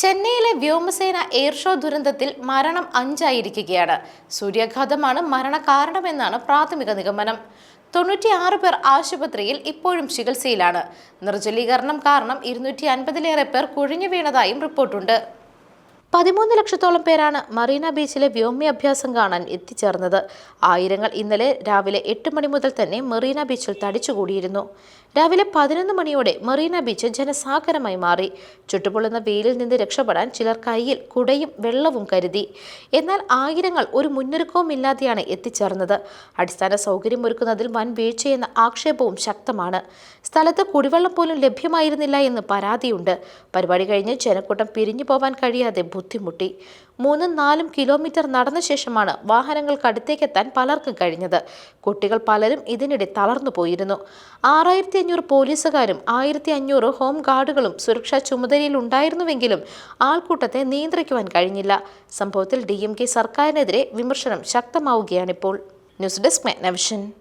ചെന്നൈയിലെ വ്യോമസേന air show ദുരന്തത്തിൽ മരണം അഞ്ചായിരിക്കുകയാണ്. സൂര്യാഘാതമാണ് മരണകാരണമെന്നാണ് പ്രാഥമിക നിഗമനം. തൊണ്ണൂറ്റിയാറ് പേർ ആശുപത്രിയിൽ ഇപ്പോഴും ചികിത്സയിലാണ്. നിർജലീകരണം കാരണം ഇരുന്നൂറ്റി അൻപതിലേറെ പേർ കുഴിഞ്ഞു വീണതായും റിപ്പോർട്ടുണ്ട്. പതിമൂന്ന് ലക്ഷത്തോളം പേരാണ് മറീന ബീച്ചിലെ വ്യോമ്യാഭ്യാസം കാണാൻ എത്തിച്ചേർന്നത്. ആയിരങ്ങൾ ഇന്നലെ രാവിലെ എട്ട് മണി മുതൽ തന്നെ മെറീന ബീച്ചിൽ തടിച്ചുകൂടിയിരുന്നു. രാവിലെ പതിനൊന്ന് മണിയോടെ മെറീന ബീച്ച് ജനസാഗരമായി മാറി. ചുട്ടുപൊള്ളുന്ന വെയിലിൽ നിന്ന് രക്ഷപ്പെടാൻ ചിലർ കയ്യിൽ കുടയും വെള്ളവും കരുതി. എന്നാൽ ആയിരങ്ങൾ ഒരു മുന്നൊരുക്കവും ഇല്ലാതെയാണ് എത്തിച്ചേർന്നത്. അടിസ്ഥാന സൗകര്യം ഒരുക്കുന്നതിൽ വൻ വീഴ്ചയെന്ന ആക്ഷേപവും ശക്തമാണ്. സ്ഥലത്ത് കുടിവെള്ളം പോലും ലഭ്യമായിരുന്നില്ല എന്ന് പരാതിയുണ്ട്. പരിപാടി കഴിഞ്ഞ് ജനക്കൂട്ടം പിരിഞ്ഞു പോവാൻ കഴിയാതെ ബുദ്ധിമുട്ടി. മൂന്നും നാലും കിലോമീറ്റർ നടന്ന ശേഷമാണ് വാഹനങ്ങൾക്ക് അടുത്തേക്കെത്താൻ പലർക്കും കഴിഞ്ഞത്. കുട്ടികൾ പലരും ഇതിനിടെ തളർന്നു പോയിരുന്നു. ആറായിരത്തി അഞ്ഞൂറ് പോലീസുകാരും ആയിരത്തി അഞ്ഞൂറ് ഹോം ഗാർഡുകളും സുരക്ഷാ ചുമതലയിൽ ഉണ്ടായിരുന്നുവെങ്കിലും ആൾക്കൂട്ടത്തെ നിയന്ത്രിക്കുവാൻ കഴിഞ്ഞില്ല. സംഭവത്തിൽ ഡി എം കെ സർക്കാരിനെതിരെ വിമർശനം ശക്തമാവുകയാണിപ്പോൾ. News desk മെഗ്നവിഷൻ.